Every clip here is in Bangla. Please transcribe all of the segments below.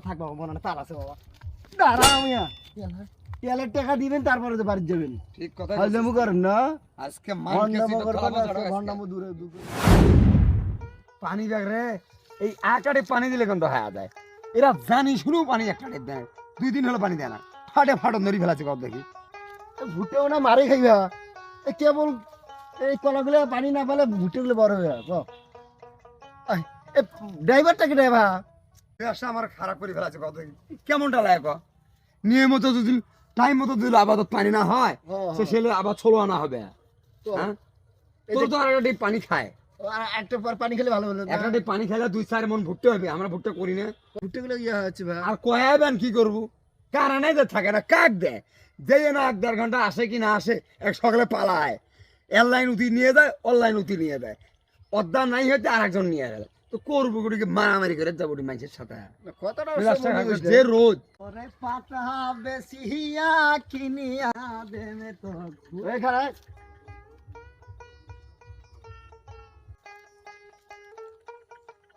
থাক বাবা মনে তার আছে বাবা। দাঁড়াও মিয়া। তেলের টাকা দিবেন তারপরে তো বাড়ি যাবেন। ঠিক কথা হজম করেন না? আজকে ভণ্ডামো কেসি তো করবেন খাব আজকে ছাড়া আজকে। ভণ্ডামো দূরে দূরে পানি দেখ রে এই আকারে পানি দিলে কিন্তু হায়া দেয়। এরা জানি পানি দেয়। দুই দিন হলো পানি দেয় না। ফাটে ফাটো নড়ি ফেলাছে কত দেখি। ভুটেও না মারে খাইবা। কেবল এই কলাগুলো পানি না পেলে ভুটেগুলো বড় হয়ে যাবে ড্রাইভারটাকে ড্রাইভার? ব্যবসা আমার খারাপ করে ফেলাছে কত। কেমনটা লাগে ক? নিয়মিত যদি টাইম মতো দিলে আবাদত পানি না হয় সে ছেলে আবার ছোলো আনা হবে। হ্যাঁ? তোর তো আর একটা ডিপ পানি খায়। একটা পর পানি খেলে ভালো হলো একটা ডিপ পানি খেলে দুই চার মন ভুট্টে হবে। আমরা ভুট্টে করি না। ইয়ে হচ্ছে ভাই। আর কয়াবেন কি করব? কারণে যে থাকে না কাক দেয়? না এক দেড় ঘণ্টা আসে কি না আসে এক সকালে পালায়। এয়ারলাইন উঠি নিয়ে যায় অনলাইন উঠি নিয়ে দেয় অদ্দা নাই হইতে আর একজন নিয়ে গেল। তো করব গুটিকে মারামারি করে যাব মানুষের সাথে? কতটা মেজাজটা খারাপ করে। যে রোজ। ওরে পাতা বেশিয়া কিনিয়া দেমে তো এই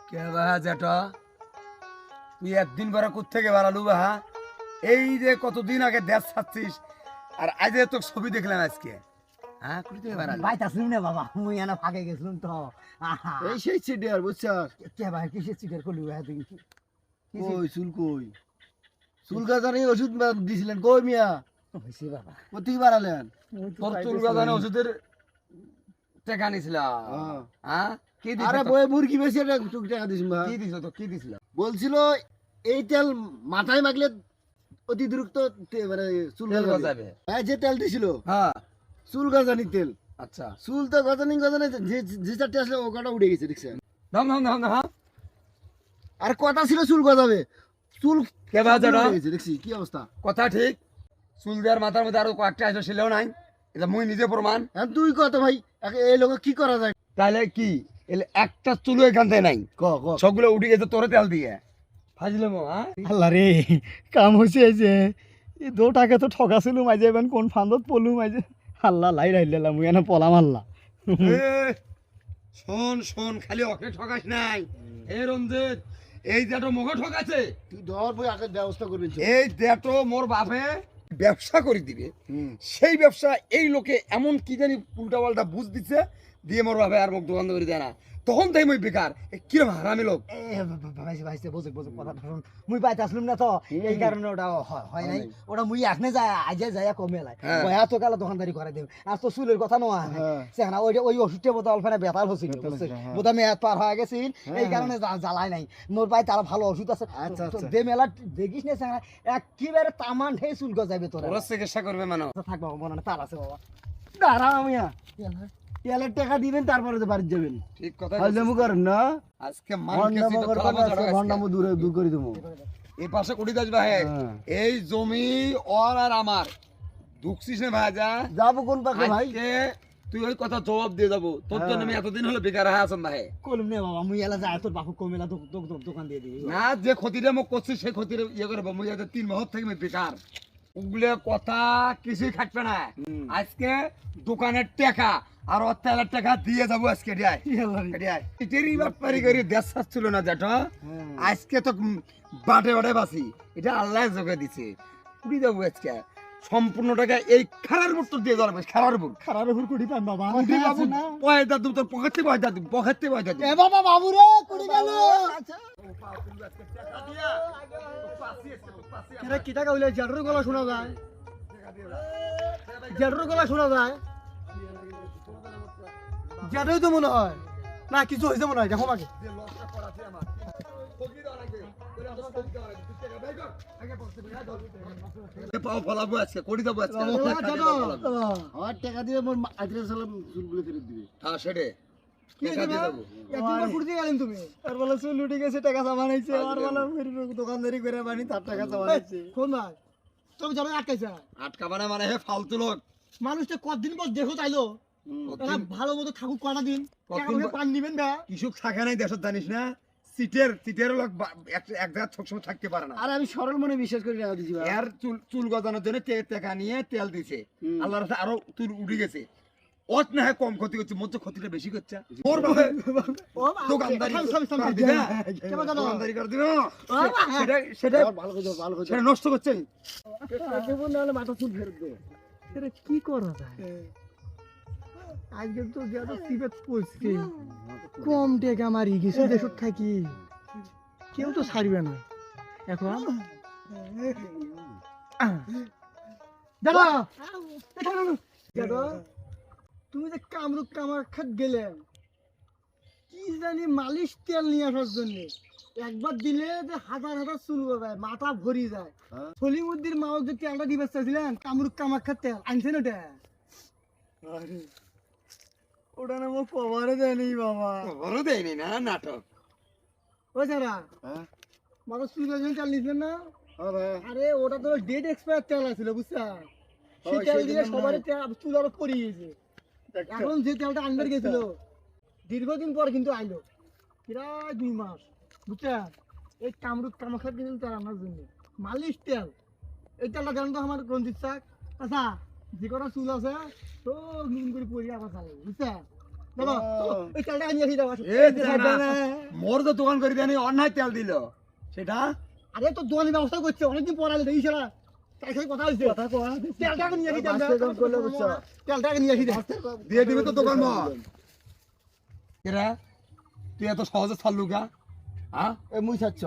কে বাহা যেটা তুই একদিন পরে কোথেকে বাড়ালু বাহা এই যে কতদিন আগে দেশ ছাড়ছিস আর আজ তোর ছবি দেখলাম আজকে। হ্যাঁ কোথা থেকে বাড়ালি বাইতে আসলাম না বাবা মুই এনে ফাঁকে গেছিলাম তো। এই সেই চিডিয়ার বুঝছস কে ভাই ভাই তুই কি কই চুল কই? চুল গাছার ওষুধ দিছিলেন কই মিয়া? হয়েছে বাবা। কোথেকে বাড়ালেন তোর চুল বাঁধানো ওষুধের টাকা নিছিল হ্যাঁ। কি দিছ আরে বই মুরগি বেশি টাকা দিছিস ভাই কি দিছ তো কি দিছিল? বলছিল এই তেল মাথায় মাখলে অতি দ্রুত তে- মানে চুল গজাবে। যে তেল দিছিল হ্যাঁ। চুল গজানি তেল। আচ্ছা। চুল তো গজানি গজানি যে চারটে আসলে ও কটা উঠে গেছে দেখছেন? দাম দাম দাম হ্যাঁ আর কথা ছিল চুল গজাবে। চুল কে বাহা যেটা দেখছি কি অবস্থা? কথা ঠিক। চুল দেওয়ার মাথার মধ্যে আরও কয়েকটা আসলে ছিলেও নাই। এটা মুই নিজে প্রমাণ। এখন তুই কত ভাই এই লোক কি করা যায়? তাহলে কি? এলে একটা চুলো এখান থেকে নাই। ক ক। সবগুলো উঠে গেছে তোরে তেল দিয়ে। ফাজলে মো হ্যাঁ? আল্লাহ রে কাম হয়েছে এই যে। দো টাকা তো ঠকাছিল মাঝে এবার কোন ফান্দত পড়লু মাঝে আল্লাহ লাই মুই এনে পলাম আল্লাহ শোন শোন খালি ওকে ঠকাস নাই। এ রঞ্জিত এই দেটো মোকে ঠকাছে তুই ধর বই আগে ব্যবস্থা করবি এই দেটো মোর বাপে ব্যবসা করে দিবে। সেই ব্যবসা এই লোকে এমন কি জানি উল্টা পাল্টা বুঝ দিচ্ছে দিয়ে মোর বাপে আর মুখ দোকান করে দেয় না। তখন তাই মুই বেকার এ কিরম হারামি লোক? ভাইছে ভাইছে বুঝে বুঝে কথা শুন মুই পাইতে আসলাম না তো এই কারণে ওটা হয়- নাই? ওটা মুই এখনে যায় আজে যায় কমে লাই। ওই এত কালে দোকানদারি করে দেব আর তো চুলের কথা নয়। সেখানে ওই ওই ওষুধটা বোধ অল্পনা বেতাল হচ্ছিল। বোধ মেয়াদ পার হয়ে গেছিল এই কারণে জ্বালাই নাই। মোর পাই তার ভালো ওষুধ আছে। আচ্ছা, তো- তো আচ্ছা। দে মেলা দেখিস না সেখানে একেবারে তামান ঠেই চুল গজাবে তোরা চিকিৎসা করবে মানে থাক বাবা মনে তার আছে বাবা। দাঁড়াও মিয়া তেলের টাকা দিবেন তারপরে তো বাড়ি যাবেন। ঠিক কথা হজম করেন না? আজকে। ভণ্ডামো দূরে দূর করে দেবো। এই পাশে কুড়ি দাস ভাই হ্যাঁ। এই জমি ওর আর আমার। দুঃখিস না ভাই যা যাব কোন পাখে ভাই? তুই ওই কথা জবাব দিয়ে যাব। তোর জন্য আমি এতদিন হলো বেকার হয়ে আছেন ভাই। কলম নে বাবা মুই এলা যায় তোর বাপু কমেলা দোকান দিয়ে দিবি। না যে ক্ষতিটা মোক করছিস সেই ক্ষতির ইয়ে করব মুই যাতে তিন মাস থেকে আমি বেকার ওগুলো কথা কিছুই থাকবে না। আজকে দোকানের টাকা আর ওর তেলের টাকা দিয়ে যাব আজকে এটারই ব্যাপারি করে দেশ ছিল না যেটা আজকে তো বাটে বাটে বাসি। এটা আল্লাহ যোগে দিছে। কুড়ি যাব আজকে। সম্পূর্ণ টাকা এই খেলার বুট তো দিয়ে যাবে খেলার বুট খারাপ উপর কুড়ি পান বাবা। কুড়ি বাবু পয়দা দিব তোর পকেটে পয়দা দিব পকেটে পয়দা এ বাবা বাবু রে কুড়ি গেল কিরা কি টাকা হইলে জেডর গলা শোনা যায়। জেডর গলা শোনা যায়। জেডই তো মনে হয়। না কিছু হয়েছে মনে হয় দেখো টাকা দিয়ে মোর সালাম চুলগুলো ফেরত দিবে। হ্যাঁ দোকানদারি করে বানি তার টাকা তুমি জানো আটকাইছা? আটকাবা মানে হে ফালতু লোক। মানুষটা কতদিন পর দেখো তাইলো। এরা ভালো মতো থাকুক কটা দিন? কতদিন টাকা পয়সা পর- পান দিবেন না? কৃষক থাকে নাই দেশত জানিস না? সিটের সিটের লোক এক- এক জায়গায় সবসময় থাকতে পারে না। আর আমি সরল মনে বিশ্বাস করে টাকা দিছি এর চুল চুল গজানোর জন্য টাকা নিয়ে তেল দিছে। আল্লাহর রাস্তায় আরও চুল উঠে গেছে। অত না কম ক্ষতি করছে মোর তো ক্ষতিটা বেশি করছে। দোকানদারি? দোকানদারি করে মা, সেটা সেটা ভালো করে ভালো করে সেটা নষ্ট করছে। মাথা চুল ফেরত দে। কি করা যায়? আজকে তো যত সিবেত পড়ছে কম টেকা মারি কিছু দেশত থাকি। কেউ তো ছাড়বে না। এখন? দাদা! দাদা তুমি যে কামরূপ কামাখ্যাত গেলে কি জানি মালিশ তেল নিয়ে আসার জন্য। একবার দিলে যে হাজার হাজার চুল যায় মাথা ভরি যায়। হ্যাঁ? সলিমুদ্দিন মাও যে তেলটা দিবে চাইছিলেন কামরূপ কামাখ্যার তেল আনছেন ওটা? ওটা না আমার দেয়নি বাবা। দেয়নি না নাটক? ও হ্যাঁ। মাথা চুল না? আরে আরে ওটা তো ডেট এক্সপায়ার তেল আছিল বুঝছা? সেই তেল দিয়ে সবার চুল আরও পড়ে গেছে। এখন যে তেলটা আনবার গেছিল দীর্ঘদিন পর কিন্তু আইলো। প্রায় দুই মাস বুঝছা? এই কামরূপ কামাখার কিন্তু আনার জন্য। মালিশ তেল। এই তেলটা আমার রঞ্জিত শাক আচ্ছা যে কটা চুল আছে তো নুন করে পরি আবার চালে বুঝছা মোর তো দোকান করে দেয়নি অন্যায় তেল দিল। সেটা আরে তো দোকানের ব্যবস্থা করছে অনেকদিন পর আলো দেখি সেটা দিয়ে দিবে তো দোকান তুই এত সহজে ছাড়লু গা। হ্যাঁ এ মুই ছাড়ছ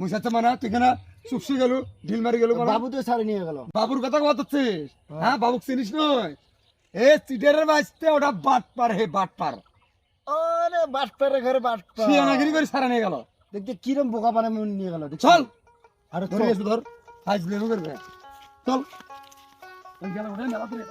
মুসাচ্ছে মানে? তুই কেনা চুপসি গেল ঢিল মারি গেল বাবু তো সারে নিয়ে গেল। বাবুর কথা কথা হচ্ছিস হ্যাঁ। বাবুক চিনিস নয়? এ চিটারের বাঁচতে ওটা বাট পার হে বাট পার আরে বাট পেরে ঘরে বাট পার সিয়ানাগিরি করে সারা নিয়ে গেল। দেখতে কিরম বোকা পারে মন নিয়ে গেল চল। আরে ধরে গেছে ধর। ফাইজ লেনু করবে। চল। গেল ওরে মেলা করে